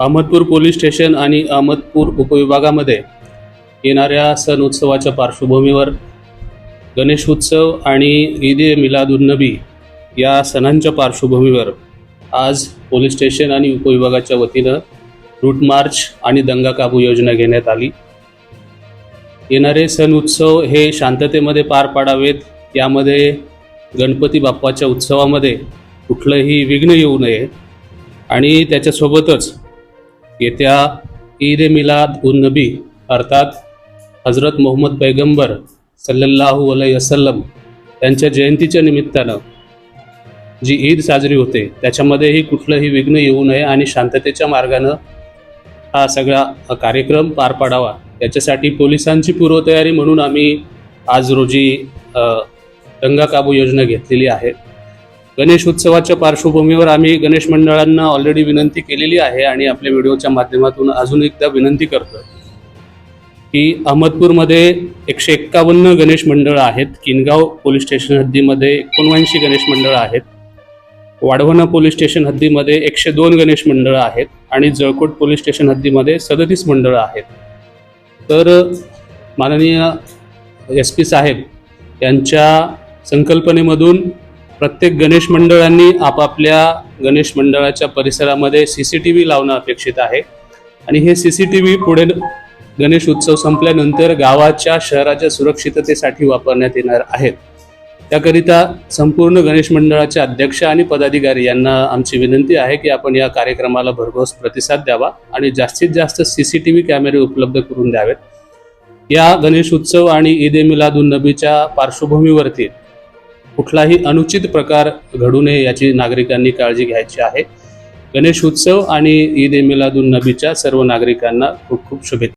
Ahmadpur police station आणि अहमदपूर उपविभागामध्ये येणाऱ्या सण उत्सवाच्या पार्श्वभूमीवर गणेश उत्सव आणि ईद ए मिलादुन्नबी या सणांच्या पार्श्वभूमीवर आज पोलीस स्टेशन आणि उपविभागाच्या वतीनं रूट मार्च आणि दंगा काबू योजना घेण्यात आली. येणारे सण उत्सव हे शांततेमध्ये पार पाडावेत. यामध्ये गणपती बाप्पाच्या उत्सवामध्ये कुठलंही विघ्न येऊ नये आणि त्याच्यासोबतच येत्या ईद ए मिलाद उन नबी अर्थात हजरत मोहम्मद पैगंबर सल्लल्लाहू अलैहि वसल्लम त्यांच्या जयंतीच्या निमित्तानं जी ईद साजरी होते त्याच्यामध्येही कुठलंही विघ्न येऊ नये आणि शांततेच्या मार्गानं हा सगळा कार्यक्रम पार पाडावा. याच्यासाठी पोलिसांची पूर्वतयारी म्हणून आम्ही आज रोजी गंगा काबू योजना घेतलेली आहे. गणेश उत्सवाच्या पार्श्वभूमीवर आम्ही गणेश मंडळांना ऑलरेडी विनंती केलेली आहे आणि आपल्या व्हिडिओच्या माध्यमातून अजून एकदा विनंती करतो की अहमदपूरमध्ये एकशे एक्कावन्न गणेश मंडळं आहेत. किनगाव पोलीस स्टेशन हद्दीमध्ये एकोणऐंशी गणेश मंडळं आहेत. वाढवणा पोलीस स्टेशन हद्दीमध्ये एकशे दोन गणेश मंडळं आहेत आणि जळकोट पोलीस स्टेशन हद्दीमध्ये सदतीस मंडळं आहेत. तर माननीय एस पी साहेब यांच्या संकल्पनेमधून प्रत्येक गणेश मंडळांनी आपापल्या गणेश मंडळाच्या परिसरामध्ये सी सी टी व्ही लावणं अपेक्षित आहे. आणि हे सी सी टी व्ही पुढे गणेश उत्सव संपल्यानंतर गावाच्या शहराच्या सुरक्षिततेसाठी वापरण्यात येणार आहेत. त्याकरिता संपूर्ण गणेश मंडळाचे अध्यक्ष आणि पदाधिकारी यांना आमची विनंती आहे की आपण या कार्यक्रमाला भरघोस प्रतिसाद द्यावा आणि जास्तीत जास्त सी सी टी व्ही कॅमेरे उपलब्ध करून द्यावेत. या गणेश उत्सव आणि ईद ए मिलादुन नबीच्या पार्श्वभूमीवरती कुठलाही अनुचित प्रकार घडू नये याची नागरिकांनी काळजी घ्यायची आहे. गणेश उत्सव आणि ईद ए मिलादुन नबीच्या सर्व नागरिकांना खूप खूप शुभेच्छा.